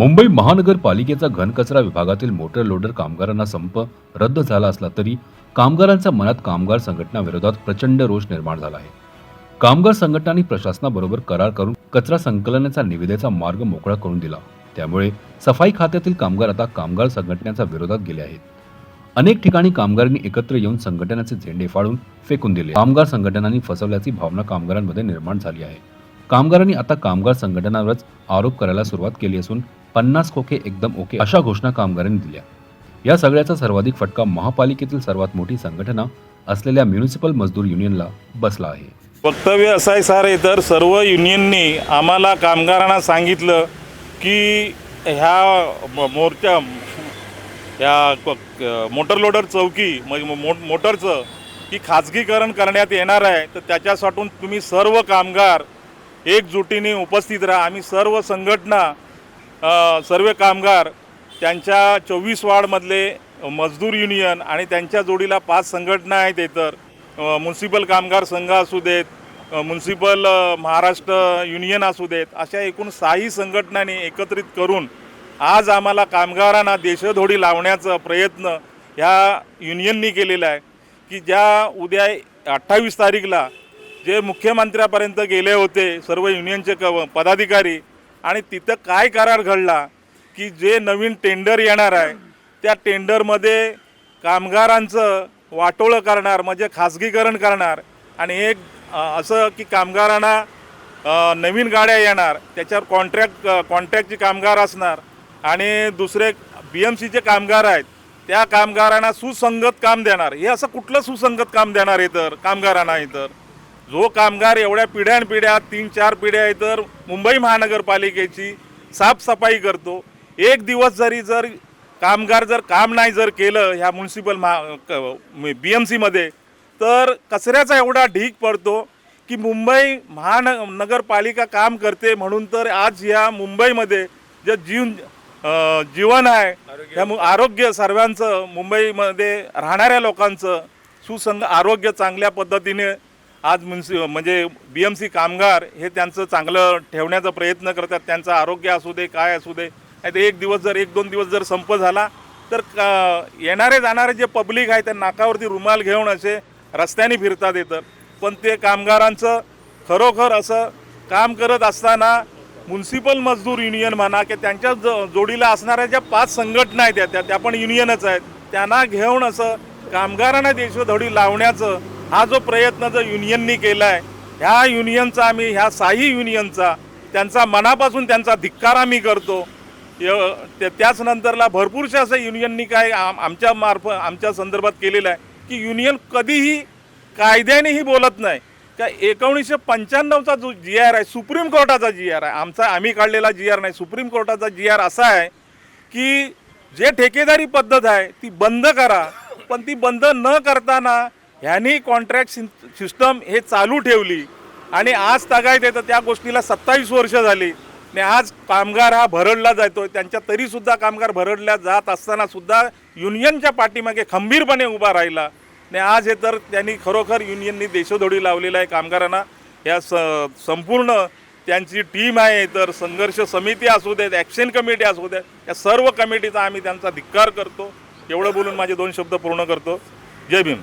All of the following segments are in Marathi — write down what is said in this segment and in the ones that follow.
मुंबई महानगरपालिकेचा घनकचरा विभागातील मोटर लोडर कामगारांना संप रद्द झाला असला तरी कामगारांच्या मनात कामगार संघटनाविरोधात प्रचंड रोष निर्माण झाला आहे. कामगार संघटनांनी प्रशासनाबरोबर करार करून कचरा संकलनाचा निविदेचा मार्ग मोकळा करून दिला. त्यामुळे सफाई खात्यातील कामगार आता कामगार संघटनेच्या विरोधात गेले आहेत. अनेक ठिकाणी कामगारांनी एकत्र येऊन संघटनाचे झेंडे फाडून फेकून दिले. कामगार संघटनांनी फसवल्याची भावना कामगारांमध्ये निर्माण झाली आहे. कामगारांनी आता कामगार संघटनावरच आरोप करायला सुरुवात केली असून पन्नास खोके एकदम ओके अशा घोषणा कामगारांनी दिल्या. या सगळ्याचा सर्वाधिक फटका महापालिकेतील सर्वात मोठी संघटना असलेल्या म्युनिसिपल मजदूर युनियनला बसला आहे. वक्तव्य असं आहे सारे तर सर्व युनियननी आम्हाला कामगारांना सांगितलं की ह्या म- मोर्चा ह्या मोटर लोडर चौकी म्हणजे मोटरचं की खाजगीकरण करण्यात येणार आहे तर त्याच्यासाठी तुम्ही सर्व कामगार एकजुटीने उपस्थित राहा. आम्ही सर्व संघटना सर्व कामगार त्यांच्या चोवीस वार्डमधले मजदूर युनियन आणि त्यांच्या जोडीला पाच संघटना आहेत इतर. म्युन्सिपल कामगार संघ असू देत म्युन्सिपल महाराष्ट्र युनियन असू देत अशा एकूण साही संघटनांनी एकत्रित करून आज आम्हाला कामगारांना देशधोडी लावण्याचा प्रयत्न ह्या युनियननी केलेला आहे की ज्या उद्या अठ्ठावीस तारीखला जे मुख्यमंत्र्यापर्यंत गेले होते सर्व युनियनचे क पदाधिकारी आणि तिथं काय करार घडला की जे नवीन टेंडर येणार आहे त्या टेंडरमध्ये कामगारांचं वाटोळं करणार म्हणजे खाजगीकरण करणार. आणि एक असं की कामगारांना नवीन गाड्या येणार त्याच्यावर कॉन्ट्रॅक्ट कॉन्ट्रॅक्टचे कामगार असणार. आणि दुसरे बी एम सीचे कामगार आहेत त्या कामगारांना सुसंगत काम देणार. हे असं कुठलं सुसंगत काम देणार आहे तर कामगारांना इतर जो कामगार एवढ्या पिढ्यानपिढ्या तीन चार पिढ्या आहे तर मुंबई महानगरपालिकेची साफसफाई करतो. एक दिवस जरी जर कामगार जर काम नाही जर केलं ह्या म्युन्सिपल महा बी एम सीमध्ये तर कचऱ्याचा एवढा ढीक पडतो की मुंबई महान नगरपालिका काम करते म्हणून तर आज ह्या मुंबईमध्ये जे जीव जीवन आहे त्या मु- आरोग्य सर्वांचं मुंबईमध्ये राहणाऱ्या लोकांचं सुसंग आरोग्य चांगल्या पद्धतीने आज म्युन्सि म्हणजे बी एम सी कामगार हे त्यांचं चांगलं ठेवण्याचा प्रयत्न करतात. त्यांचं आरोग्य असू दे काय असू दे. नाही तर एक दिवस जर एक दोन दिवस जर संप झाला तर येणारे जाणारे जे पब्लिक आहे त्या नाकावरती रुमाल घेऊन असे रस्त्याने फिरतात येतं पण ते कामगारांचं खरोखर असं काम करत असताना म्युन्सिपल मजदूर युनियन म्हणा की त्यांच्या ज जोडीला असणाऱ्या ज्या पाच संघटना आहेत त्या- त्या त्या पण युनियनच आहेत. त्यांना घेऊन असं कामगारांना देशोधडी लावण्याचं हा जो प्रयत्न जो युनियननी केला आहे ह्या युनियनचा आम्ही ह्या साही युनियनचा त्यांचा मनापासून त्यांचा धिक्कार आम्ही करतो. य- त्या- त्याच नंतरला भरपूरशा असं युनियननी काय आम आमच्या मार्फत आमच्या संदर्भात केलेलं आहे की युनियन कधीही कायद्यानेही बोलत नाही. का एकोणीसशे पंच्याण्णवचा जो जी आर आहे सुप्रीम कोर्टाचा जी आर आहे आमचा आम्ही काढलेला जी आर नाही सुप्रीम कोर्टाचा जी आर असा आहे की जे ठेकेदारी पद्धत आहे ती बंद करा. पण ती बंद न करताना ह्यांनी कॉन्ट्रॅक्ट सिस्टम हे चालू ठेवली आणि आज तगायत येतं त्या गोष्टीला सत्तावीस वर्ष झाली. आणि आज कामगार हा भरडला जातो त्यांच्या तरीसुद्धा कामगार भरडल्या जात असतानासुद्धा युनियनच्या पाठीमागे खंबीरपणे उभा राहिला. आणि आज हे तर त्यांनी खरोखर युनियननी देशोधडी लावलेला आहे कामगारांना. या स संपूर्ण त्यांची टीम आहे तर संघर्ष समिती असू देत ॲक्शन कमिटी असू देत या सर्व कमिटीचा आम्ही त्यांचा धिक्कार करतो. एवढं बोलून माझे दोन शब्द पूर्ण करतो. जय भीम.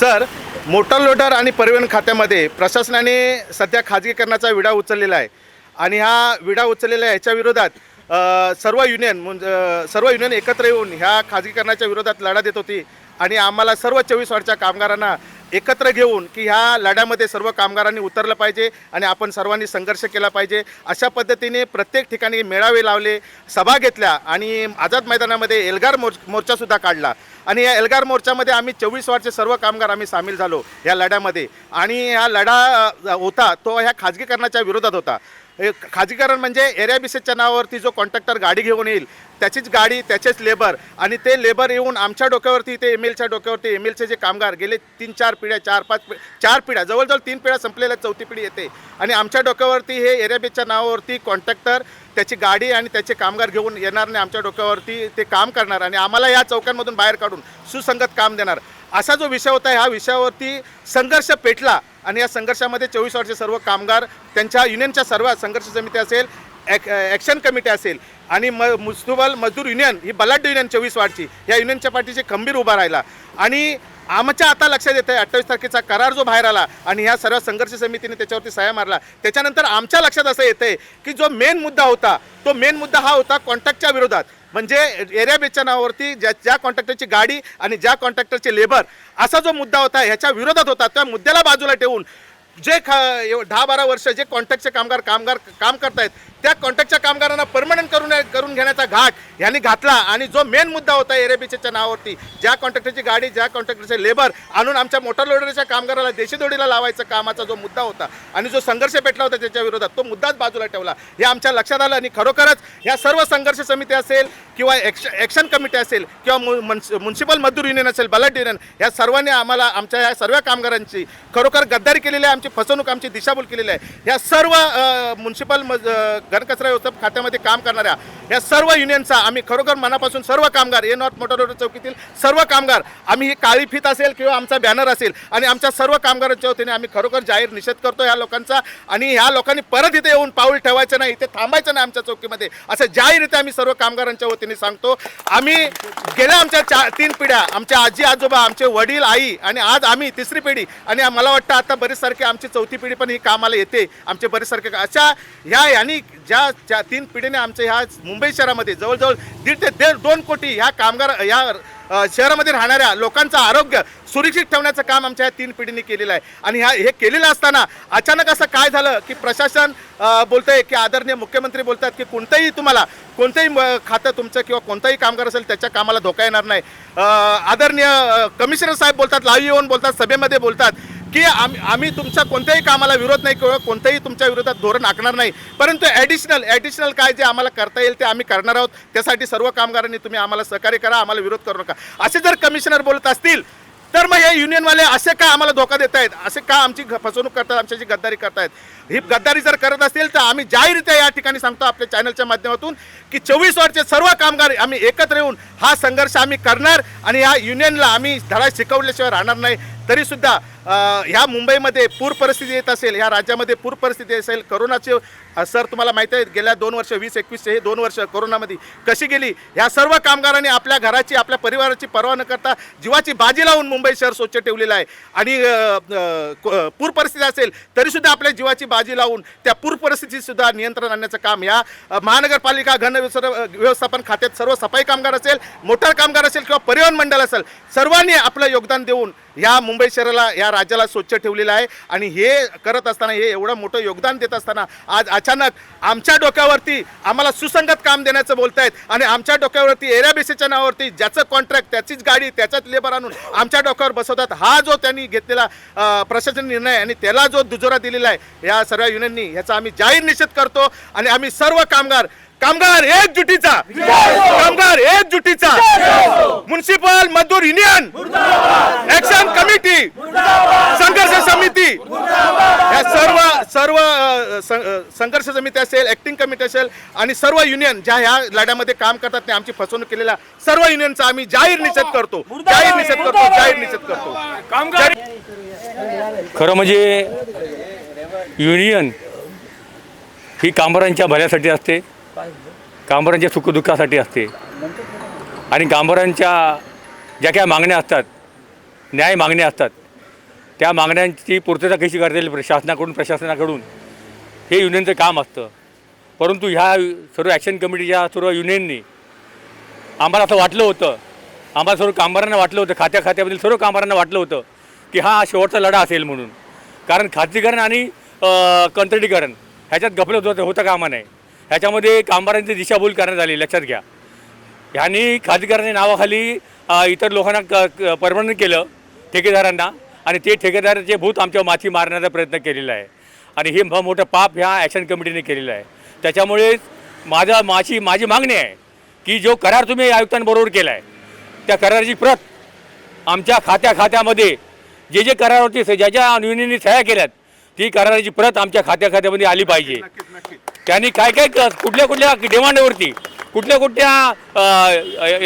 सर मोटर लोडर आणि परिवहन खात्यामध्ये प्रशासनाने सध्या खाजगीकरणाचा विडा उचललेला आहे. आणि हा विडा उचललेला आहे याच्या विरोधात अ, सर्व युनियन म्हणजे अ, सर्व युनियन एकत्र येऊन ह्या खाजगीकरणाच्या विरोधात लढा देत होती. आणि आम्हाला सर्व चोवीस वर्षच्या कामगारांना एकत्र घेऊन की ह्या लढ्यामध्ये सर्व कामगारांनी उतरलं पाहिजे आणि आपण सर्वांनी संघर्ष केला पाहिजे अशा पद्धतीने प्रत्येक ठिकाणी मेळावे लावले सभा घेतल्या आणि आझाद मैदानामध्ये एल्गार मोर्च मोर्चासुद्धा काढला. आणि या एल्गार मोर्चामध्ये आम्ही चोवीस वारचे सर्व कामगार आम्ही सामील झालो या लढ्यामध्ये. आणि हा लढा होता तो ह्या खाजगीकरणाच्या विरोधात होता. खाजगीकरण म्हणजे एरिया बिसेसच्या नावावरती जो कॉन्ट्रॅक्टर गाडी घेऊन येईल त्याचीच गाडी त्याचेच लेबर आणि ते लेबर येऊन आमच्या डोक्यावरती ते एम एलच्या डोक्यावरती एम एलचे जे कामगार गेले तीन चार पिढ्या चार पाच चार पिढ्या जवळजवळ तीन पिढ्या संपलेल्या चौथी पिढी येते. आणि आमच्या डोक्यावरती हे एरिया बेसच्या नावावरती कॉन्ट्रॅक्टर त्याची गाडी आणि त्याचे कामगार घेऊन येणार आणि आमच्या डोक्यावरती ते काम करणार आणि आम्हाला या चौकांमधून बाहेर काढून सुसंगत काम देणार. असा जो विषय होता ह्या विषयावरती संघर्ष पेटला आणि या संघर्षामध्ये चोवीस वर्षे सर्व कामगार त्यांच्या युनियनच्या सर्व संघर्ष समिती असेल ॲक ॲक्शन कमिटी असेल आणि म मुस्तुबल मजदूर युनियन ही बलाढ्य युनियन चोवीस वार्डची या युनियनच्या पाठीशी खंबीर उभा राहिला. आणि आमच्या आता लक्षात येतं आहे अठ्ठावीस तारखेचा करार जो बाहेर आला आणि ह्या सर्व संघर्ष समितीने त्याच्यावरती सह्या मारला त्याच्यानंतर आमच्या लक्षात असं येतं आहे की जो मेन मुद्दा होता तो मेन मुद्दा हा होता कॉन्ट्रॅक्टच्या विरोधात. म्हणजे एरिया बेसच्या नावावरती ज्या ज्या कॉन्ट्रॅक्टरची गाडी आणि ज्या कॉन्ट्रॅक्टरचे लेबर असा जो मुद्दा होता ह्याच्या विरोधात होता त्या मुद्द्याला बाजूला ठेवून जे ख दहा बारा वर्ष जे कॉन्ट्रॅक्टचे कामगार कामगार काम करतायत त्या कॉन्ट्रॅक्टच्या कामगारांना परमनंट करून करून घेण्याचा घाट यांनी घातला. आणि जो मेन मुद्दा होता एरेबीच्या नावावरती ज्या कॉन्ट्रॅक्टरची गाडी ज्या कॉन्ट्रॅक्टरचे लेबर आणून आमच्या मोटर लोडरच्या कामगाराला देशीदोडीला लावायचा कामाचा जो मुद्दा होता आणि जो संघर्ष पेटला होता त्याच्या विरोधात तो मुद्दाच बाजूला ठेवला. हे आमच्या लक्षात आलं आणि खरोखरच या सर्व संघर्ष समिती असेल किंवा ॲक्श ॲक्शन कमिटी असेल किंवा म्युन्सिपल मजदूर युनियन असेल बलट युनियन या सर्वांनी आम्हाला आमच्या या सर्व कामगारांची खरोखर गद्दारी केलेली आहे. आमची फसवणूक आमची दिशाभूल केलेली आहे. या सर्व म्युन्सिपल मज घनकचरा व्यवस्थापन खात्यामध्ये काम करणाऱ्या या सर्व युनियनचा आम्ही खरोखर मनापासून सर्व कामगार ए नॉर्थ मोटर रोड चौकीतील सर्व कामगार आम्ही ही काळी फीत असेल किंवा आमचा बॅनर असेल आणि आमच्या सर्व कामगारांच्या वतीने आम्ही खरोखर जाहीर निषेध करतो या लोकांचा आणि ह्या लोकांनी परत इथे येऊन पाऊल ठेवायचं नाही इथे थांबायचं नाही आमच्या चौकीमध्ये. असं जाहीररित्या आम्ही सर्व कामगारांच्या वतीने सांगतो. आम्ही गेल्या आमच्या चार तीन पिढ्या आमच्या आजी आजोबा आमचे वडील आई आणि आज आम्ही तिसरी पिढी आणि मला वाटतं आता बरेच सारखे आमची चौथी पिढी पण ही कामाला येते. आमचे बरेच सारखे अशा ह्या यांनी ज्या ज्या तीन पिढीने आमच्या ह्या मुंबई शहरामध्ये जवळजवळ दीड ते दीड दोन कोटी ह्या कामगार ह्या शहरामध्ये राहणाऱ्या लोकांचं आरोग्य सुरक्षित ठेवण्याचं काम आमच्या ह्या तीन पिढीने केलेलं आहे. आणि ह्या हे केलेलं असताना अचानक असं काय झालं की प्रशासन बोलतंय की आदरणीय मुख्यमंत्री बोलतात की कोणतंही तुम्हाला कोणतंही खातं तुमचं किंवा कोणताही कामगार असेल त्याच्या कामाला धोका येणार नाही. आदरणीय कमिशनर साहेब बोलतात लाईव्ह येऊन बोलतात सभेमध्ये बोलतात. की आम्ही आम्ही तुमच्या कोणत्याही कामाला विरोध नाही किंवा कोणत्याही तुमच्या विरोधात धोरण आखणार नाही. परंतु ॲडिशनल ॲडिशनल काय जे आम्हाला करता येईल ते आम्ही करणार आहोत. त्यासाठी सर्व कामगारांनी तुम्ही आम्हाला सहकार्य करा आम्हाला विरोध करू नका. असे जर कमिशनर बोलत असतील तर मग हे युनियनवाले असे का आम्हाला धोका देत आहेत? असे का आमची घ- फसवणूक करतात आमच्याशी गद्दारी करतायत ही गद्दारी जर करत असतील तर आम्ही जाहीररित्या या ठिकाणी सांगतो आपल्या चॅनलच्या माध्यमातून की चोवीस वर्षे सर्व कामगार आम्ही एकत्र येऊन हा संघर्ष आम्ही करणार आणि या युनियनला आम्ही धडा शिकवल्याशिवाय राहणार नाही. तरीसुद्धा ह्या मुंबईमध्ये पूर परिस्थिती येत असेल ह्या राज्यामध्ये पूर परिस्थिती असेल करोनाचे सर तुम्हाला माहिती आहे गेल्या दोन वर्ष वीस एकवीसचे हे दोन वर्ष कोरोनामध्ये कशी गेली ह्या सर्व कामगारांनी आपल्या घराची आपल्या परिवाराची पर्वा न करता जीवाची बाजी लावून मुंबई शहर स्वच्छ ठेवलेलं आहे. आणि पूर परिस्थिती असेल तरीसुद्धा आपल्या जीवाची बाजी लावून त्या पूर परिस्थितीसुद्धा नियंत्रण आणण्याचं काम या महानगरपालिका घन व्यवस्थापन खात्यात सर्व सफाई कामगार असेल मोटार कामगार असेल किंवा परिवहन मंडळ असेल सर्वांनी आपलं योगदान देऊन या मुंबई शहराला या राज्याला स्वच्छ ठेवलेलं आहे. आणि हे करत असताना हे एवढं मोठं योगदान देत असताना आज अचानक आमच्या डोक्यावरती आम्हाला सुसंगत काम देण्याचं बोलतायत. आणि आमच्या डोक्यावरती एरिया बेसिसच्या नावावरती ज्याचं कॉन्ट्रॅक्ट त्याचीच गाडी त्याच्यात लेबर आणून आमच्या डोक्यावर बसवतात. हा जो त्यांनी घेतलेला प्रशासन निर्णय आणि त्याला जो दुजोरा दिलेला आहे या सर्व युनियननी ह्याचा आम्ही जाहीर निषेध करतो. आणि आम्ही सर्व कामगार कामगार एकजुटीचा कामगार एकजुटीचा म्युन्सिपल मजदूर युनियन ऍक्शन कमिटी संघर्ष समिती या सर्व सर्व संघर्ष समिती असेल ऍक्टिंग कमिटी असेल आणि सर्व युनियन ज्या ह्या लढ्यामध्ये काम करतात ते आमची फसवणूक केलेल्या सर्व युनियनचा आम्ही जाहीर निषेध करतो. जाहीर निषेध करतो जाहीर निषेध करतो. खरं म्हणजे युनियन ही कामगारांच्या भल्यासाठी असते कामगारांच्या सुखदुःखासाठी असते. आणि कामगारांच्या ज्या काही मागण्या असतात न्याय मागण्या असतात त्या मागण्यांची पूर्तता कशी करता येईल प्रशासनाकडून प्रशासनाकडून हे युनियनचं काम असतं. परंतु ह्या सर्व ॲक्शन कमिटीच्या सर्व युनियननी आम्हाला असं वाटलं होतं आम्हाला सर्व कामगारांना वाटलं होतं खात्या खात्यामधील सर्व कामगारांना वाटलं होतं की हा शेवटचा लढा असेल म्हणून. कारण खाजगीकरण आणि कंत्रडीकरण कंत्राटीकरण ह्याच्यात गफलत होतं होतं कामा नाही ह्याच्यामध्ये कामगारांची दिशाभूल करण्यात आली लक्षात घ्या. ह्यांनी खाजगीकरणाच्या नावाखाली इतर लोकांना क परमनंट केलं ठेकेदारांना. आणि ते ठेकेदाराचे भूत आमच्या माथी मारण्याचा प्रयत्न केलेला आहे. आणि हे मोठं पाप ह्या ॲक्शन कमिटीने केलेलं आहे. त्याच्यामुळे माझा माझी माझी मागणी आहे की जो करार तुम्ही आयुक्तांबरोबर केला आहे त्या कराराची प्रत आमच्या खात्या खात्यामध्ये जे जे करारावरती स- ज्या ज्या युनियननी सह्या केल्यात ती कराराची प्रत आमच्या खात्या खात्यामध्ये आली पाहिजे. त्यांनी काय काय क- कुठल्या कुठल्या डिमांडवरती कुठल्या कुठल्या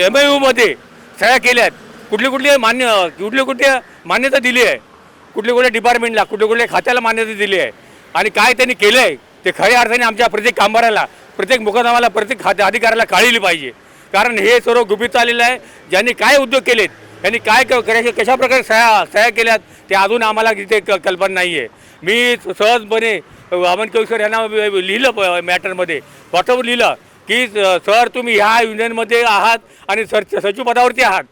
एम आय यूमध्ये सह्या केल्यात कुठले कुठले मान्य कुठले कुठले मान्यता दिली आहे? कुठल्या कुठल्या डिपार्टमेंटला कुठल्या कुठल्या खात्याला मान्यता दिली आहे? आणि काय त्यांनी केलं आहे ते खऱ्या अर्थाने आमच्या प्रत्येक कामगाराला प्रत्येक मुकदमाला प्रत्येक खाते अधिकाऱ्याला काढली पाहिजे. कारण हे सर्व गुपित आलेलं आहे ज्यांनी काय उद्योग केलेत त्यांनी काय क- कशा कशा प्रकारे सह्या सह्या केल्यात ते अजून आम्हाला तिथे क- कल्पना नाही आहे मी सहजपणे वामन केळकर यांना लिहिलं प- मॅटरमध्ये व्हॉट्सअपवर लिहिलं की सर तुम्ही ह्या युनियनमध्ये आहात आणि सर सचिव पदावरती आहात.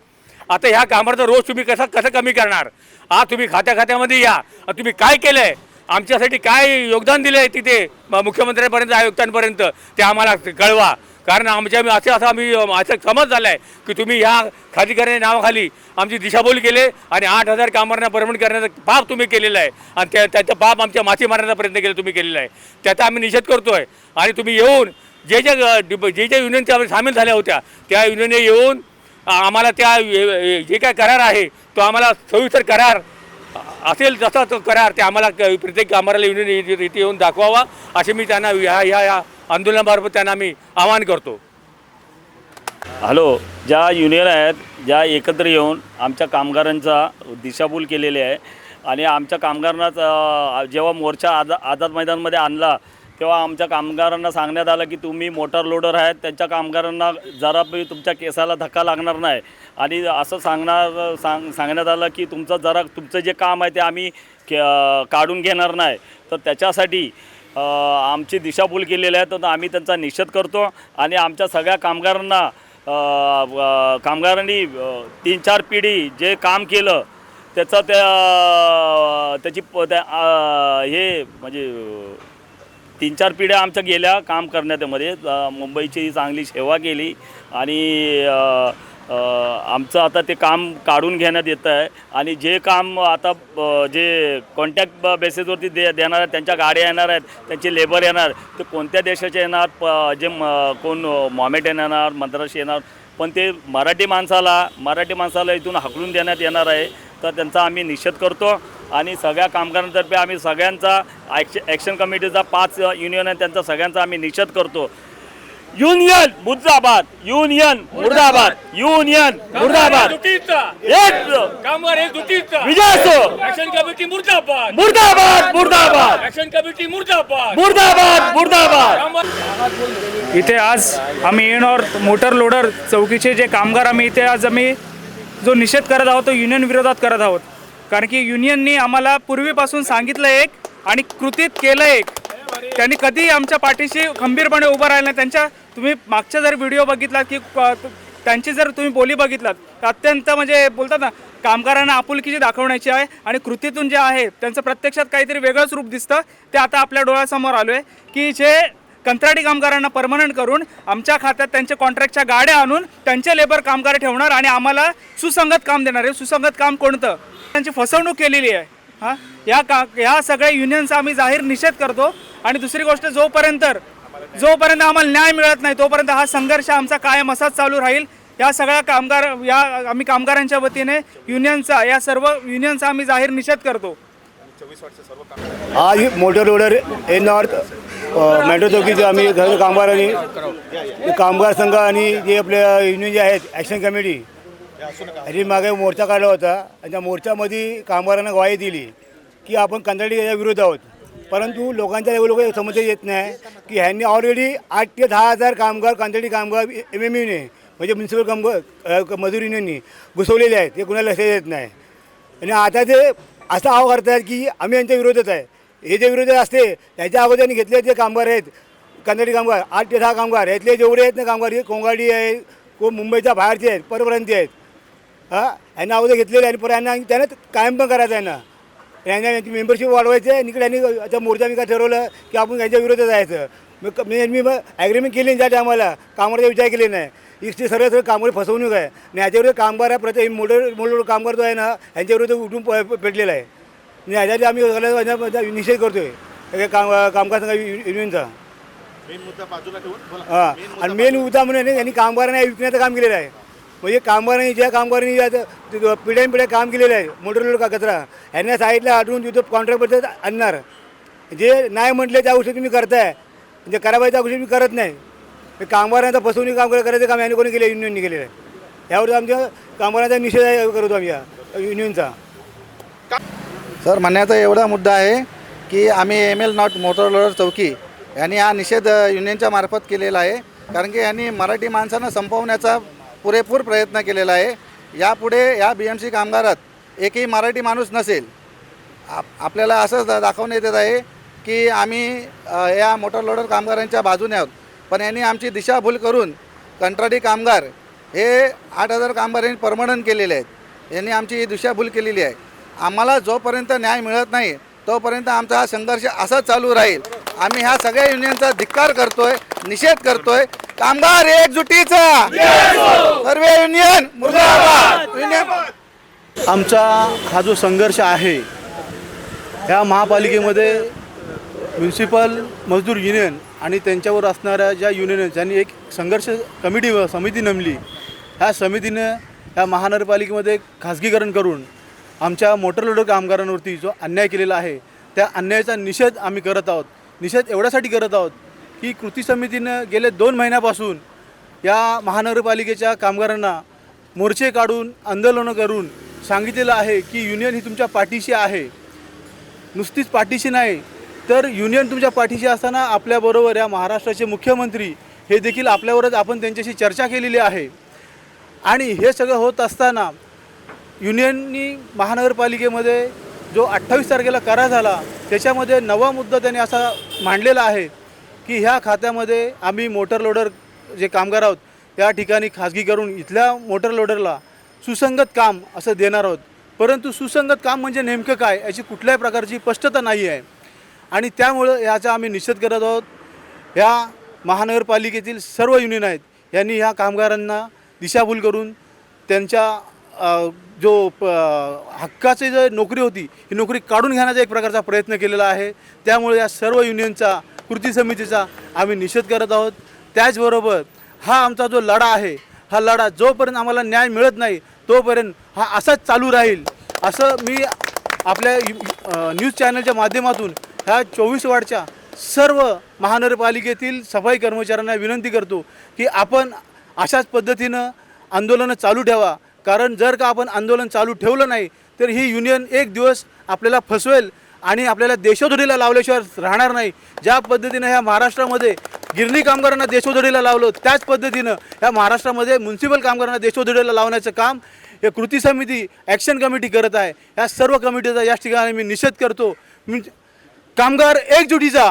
आता ह्या कामाचा रोज तुम्ही कसा कसं कमी करणार? आज तुम्ही खात्या खात्यामध्ये या. तुम्ही काय केलं आहे आमच्यासाठी काय योगदान दिलं आहे तिथे मुख्यमंत्र्यांपर्यंत आयुक्तांपर्यंत? ते आम्हाला कळवा. कारण आमच्या असे असं आम्ही असं समज झाला आहे की तुम्ही ह्या खादीकरणाच्या नावाखाली आमची दिशाभूल केले आणि आठ हजार कामगारांना परमनंट करण्याचं पाप तुम्ही केलेलं आहे. आणि त्या त्याचं पाप आमच्या माथी मारण्याचा प्रयत्न केला तुम्ही केलेला आहे. त्याचा आम्ही निषेध करतो आहे आणि तुम्ही येऊन जे जे जे जे युनियनच्या सामील झाल्या होत्या त्या युनियनने येऊन आम्हाला त्या जे काय करार आहे तो आम्हाला सविस्तर करार असेल जसा तो करार ते आम्हाला प्रत्येक आम्हाला युनियन इथे येऊन दाखवावा असे मी त्यांना ह्या ह्या या आंदोलनामार्फत त्यांना मी आवाहन करतो. हॅलो ज्या युनियन आहेत ज्या एकत्र येऊन आमच्या कामगारांचा दिशाभूल केलेली आहे आणि आमच्या कामगारांनाच जेव्हा मोर्चा आझा आझाद मैदानमध्ये आणला तेव्हा आमच्या कामगारांना सांगण्यात आलं की तुम्ही मोटर लोडर आहेत त्यांच्या कामगारांना जरा पण तुमच्या केसाला धक्का लागणार नाही. आणि असं सांगणार सांग सांगण्यात आलं की तुमचं जरा तुमचं जे काम आहे ते आम्ही के काढून घेणार नाही. तर त्याच्यासाठी आमची दिशाभूल केलेली आहे तर आम्ही त्यांचा निषेध करतो. आणि आमच्या सगळ्या कामगारांना कामगारांनी तीन चार पिढी जे काम केलं त्याचं त्या त्याची प- त्या हे म्हणजे तीन चार पिढ्या आमच्या गेल्या काम करण्यामध्ये. मुंबईची चांगली सेवा केली आणि आमचं आता ते काम काढून घेण्यात येतं आहे. आणि जे काम आता जे कॉन्टॅक्ट बेसिसवरती दे देणार आहेत त्यांच्या गाड्या येणार आहेत त्यांचे लेबर येणार ते कोणत्या देशाचे येणार प जे म कोण मॉमेट येणार मद्रास येणार पण ते मराठी माणसाला मराठी माणसाला इथून हाकलून देण्यात येणार आहे. तर त्यांचा आम्ही निषेध करतो. आणि सगळ्या कामगारांतर्फे आम्ही सगळ्यांचा ॲक्श ॲक्शन कमिटीचा पाच युनियन आहे त्यांचा सगळ्यांचा आम्ही निषेध करतो. युनियन मुर्दाबाद युनियन मुर्दाबाद युनियन मुर्दाबाद. एक कामगार एक विजय असो ऍक्शन कमिटी मुर्दाबाद. मुर्दाबाद मुर्दाबाद. ऍक्शन कमिटी मुर्दाबाद. मुर्दाबाद मुर्दाबाद. इथे आज आम्ही येणार मोटर लोडर चौकीचे जे कामगार आम्ही इथे आज आम्ही जो निषेध करत आहोत तो युनियन विरोधात करत आहोत. कारण की युनियननी आम्हाला पूर्वीपासून सांगितलं एक आणि कृतीत केलं एक. त्यांनी कधीही आमच्या पाठीशी खंबीरपणे उभं राहिलं नाही. त्यांच्या तुम्ही मागच्या जर व्हिडिओ बघितला की त्यांची जर तुम्ही बोली बघितलात तर अत्यंत म्हणजे बोलतात ना कामगारांना आपुलकीची दाखवण्याची आहे आणि कृतीतून जे आहे त्यांचं प्रत्यक्षात काहीतरी वेगळंच रूप दिसतं ते आता आपल्या डोळ्यासमोर आलो आहे की जे कंत्राटी कामगारांना परमनंट करून आमच्या खात्यात त्यांच्या कॉन्ट्रॅक्टच्या गाड्या आणून त्यांचे लेबर कामगार ठेवणार आणि आम्हाला सुसंगत काम देणार. आहे सुसंगत काम कोणतं? त्यांची फसवणूक केलेली आहे. हां? या का या सगळ्या युनियनचा आम्ही जाहीर निषेध करतो. आणि दुसरी गोष्ट जोपर्यंत जोपर्यंत आम्हाला न्याय मिळत नाही तोपर्यंत हा संघर्ष आमचा कायम असाच चालू राहील. या सगळ्या कामगार या आम्ही कामगारांच्या वतीने युनियनचा या सर्व युनियनचा आम्ही जाहीर निषेध करतो. हा मोटर रोडर हे नॉर्थ मेट्रो चौकीचे आम्ही धरण कामगारांनी कामगार संघ आणि जे आपल्या युनियन जे आहेत ॲक्शन कमिटी ह्याची मागे मोर्चा काढला होता. आणि त्या मोर्चामध्ये कामगारांना ग्वाही दिली की आपण कंत्राटी याच्या विरोध आहोत. परंतु लोकांच्या लोक समस्या येत नाही की ह्यांनी ऑलरेडी आठ ते दहा हजार कामगार कंत्राटी कामगार एम एम यूने म्हणजे म्युन्सिपल कामगार मजूर युनियननी घुसवलेले आहेत. ते कुणाला लक्षात येत नाही. आणि आता ते असं आव करतायत की आम्ही यांच्या विरोधात आहे. हे जे विरोधी असते त्याच्या अगोदर घेतले जे कामगार आहेत. कन्नडी कामगार आठ ते दहा कामगार यातले जेवढे आहेत ना कामगार हे कोंगाडी आहे को मुंबईच्या बाहेरचे आहेत परप्रांती आहेत. हां? यांना अगोदर घेतलेले आणि परत यांना त्यांना कायम पण करायचं आहे ना यांना यांची मेंबरशिप वाढवायची आहे इकडे यांनी आता मोर्चा मी काय ठरवलं की आपण यांच्या विरोधात जायचं. मग मी मी मग ॲग्रीमेंट केली नाही त्या टायमाला. कामाचा विचार केले नाही. इथे सर्व सर्व कामगार फसवणूक आहे. आणि याच्याविरुद्ध कामगार आहे प्रत्येक मोठे मोठे कामगार जो आहे ना यांच्याविरुद्ध उठून प- पेटलेला आहे. आणि आम्ही निषेध करतोय. काम कामगार संघ युनियनचा. हां. आणि मेन मुद्दा म्हणून यांनी कामगारांना विकण्याचं काम केलेलं आहे. म्हणजे कामगारांनी ज्या कामगारांनी पिढ्यान पिढ्या काम केलेलं आहे मोटर का कचरा ह्यांना साईडला आठवून तिथं कॉन्ट्रॅक्टबद्दल आणणार. जे नाही म्हटले त्या गोष्टी तुम्ही करताय. म्हणजे करा पाहिजे त्या गोष्टी तुम्ही करत नाही. हे कामगारांचा फसवणूक काम करायचं काम यांनी कोणी केलं युनियनने केलेलं आहे. यावर आमच्या कामगारांचा निषेध करतो आम्ही या युनियनचा. सर म्हणण्याचा एवढा मुद्दा आहे की आम्ही M L not motor loader चौकी यांनी हा निषेध युनियनच्या मार्फत केलेला आहे. कारण की यांनी मराठी माणसांना संपवण्याचा पुरेपूर प्रयत्न केलेला आहे. यापुढे या बी एम सी कामगारात एकही मराठी माणूस नसेल. आप आपल्याला असं दा- दाखवण्यात येत आहे की आम्ही या मोटर लोडर कामगारांच्या बाजूने आहोत. पण यांनी आमची दिशाभूल करून कंत्राटी कामगार हे आठ हजार कामगारांनी परमनंट केलेले आहेत. यांनी आमची ही दिशाभूल केलेली आहे. आम्हाला जोपर्यंत न्याय मिळत नाही तोपर्यंत आमचा हा संघर्ष असाच चालू राहील. आम्ही ह्या सगळ्या युनियनचा धिक्कार करतोय निषेध करतोय. कामगार एकजुटीचा! सर्व युनियन युनियन आमचा हा जो संघर्ष आहे ह्या महापालिकेमध्ये म्युन्सिपल मजदूर युनियन आणि त्यांच्यावर असणाऱ्या ज्या युनियन ज्यांनी एक संघर्ष कमिटी समिती नेमली ह्या समितीनं ह्या महानगरपालिकेमध्ये खाजगीकरण करून आमच्या मोटर लोडर कामगारांवरती जो अन्याय केलेला आहे त्या अन्यायाचा निषेध आम्ही करत आहोत. निषेध एवढ्यासाठी करत आहोत की कृती समितीनं गेले दोन महिन्यापासून या महानगरपालिकेच्या कामगारांना मोर्चे काढून आंदोलनं करून सांगितलेलं आहे की युनियन ही तुमच्या पाठीशी आहे. नुसतीच पाठीशी नाही तर युनियन तुमच्या पाठीशी असताना आपल्याबरोबर या महाराष्ट्राचे मुख्यमंत्री हे देखील आपल्यावरच आपण त्यांच्याशी चर्चा केलेली आहे. आणि हे सगळं होत असताना युनियननी महानगरपालिकेमध्ये जो अठ्ठावीस तारखेला करार झाला त्याच्यामध्ये नवा मुद्दा त्यांनी असा मांडलेला आहे की ह्या खात्यामध्ये आम्ही मोटर लोडर जे कामगार आहोत त्या ठिकाणी खाजगी करून इथल्या मोटर लोडरला सुसंगत काम असं देणार आहोत. परंतु सुसंगत काम म्हणजे नेमकं काय याची कुठल्याही प्रकारची स्पष्टता नाही आहे. आणि त्यामुळं याचा आम्ही निषेध करत आहोत. या महानगरपालिकेतील सर्व युनियन आहेत यांनी ह्या कामगारांना दिशाभूल करून त्यांच्या जो प हक्काची जे नोकरी होती ही नोकरी काढून घेण्याचा एक प्रकारचा प्रयत्न केलेला आहे. त्यामुळे या सर्व युनियनचा कृती समितीचा आम्ही निषेध करत आहोत. त्याचबरोबर हा आमचा जो लढा आहे हा लढा जोपर्यंत आम्हाला न्याय मिळत नाही तोपर्यंत हा असाच चालू राहील. असं मी आपल्या यु- न्यूज चॅनलच्या माध्यमातून ह्या चोवीस वाडच्या सर्व महानगरपालिकेतील सफाई कर्मचाऱ्यांना विनंती करतो की आपण अशाच पद्धतीनं आंदोलनं चालू ठेवा. कारण जर का आपण आंदोलन चालू ठेवलं नाही तर ही युनियन एक दिवस आपल्याला फसवेल आणि आपल्याला देशोधडीला लावल्याशिवाय राहणार नाही. ज्या पद्धतीनं ह्या महाराष्ट्रामध्ये गिरणी कामगारांना देशोधडीला लावलं त्याच पद्धतीनं ह्या महाराष्ट्रामध्ये म्युन्सिपल कामगारांना देशोधडीला लावण्याचं काम हे कृती समिती ॲक्शन कमिटी करत आहे. या सर्व कमिटीचा याच ठिकाणी मी निषेध करतो. मी कामगार एकजुटीचा.